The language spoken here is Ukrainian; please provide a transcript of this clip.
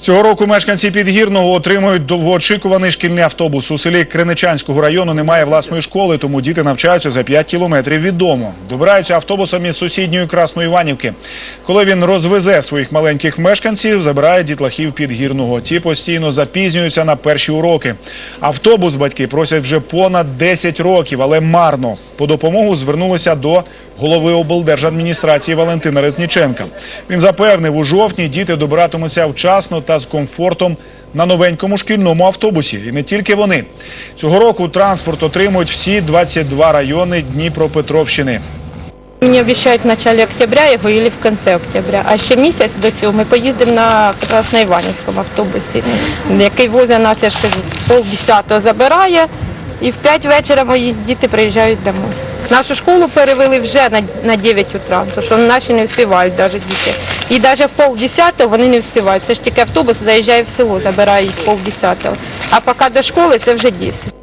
Цього року мешканці Підгірного отримують довгоочікуваний шкільний автобус. У селі Криничанського району немає власної школи, тому діти навчаються за 5 кілометрів від дому. Добираються автобусом із сусідньої Красної Іванівки. Коли він розвезе своїх маленьких мешканців, забирає дітлахів Підгірного. Ті постійно запізнюються на перші уроки. Автобус батьки просять вже понад 10 років, але марно. По допомогу звернулися до голови облдержадміністрації Валентина Резніченка. Він запевнив, у жовтні діти добиратимуться вчасно та з комфортом на новенькому шкільному автобусі. І не тільки вони. Цього року транспорт отримують всі 22 райони Дніпропетровщини. Мені обіцяють в началі октября його або в кінці октября. А ще місяць до цього ми поїздимо на Красноіванівському автобусі, який возить нас, я ж кажу, забирає, і в п'ять вечора мої діти приїжджають домой. Нашу школу перевели вже на, на 9 утра, тому що наші не встигають навіть діти. І навіть в полдесятого вони не встигають. Це ж тільки автобус заїжджає в село, забирає їх в полдесятого. А поки до школи це вже 10.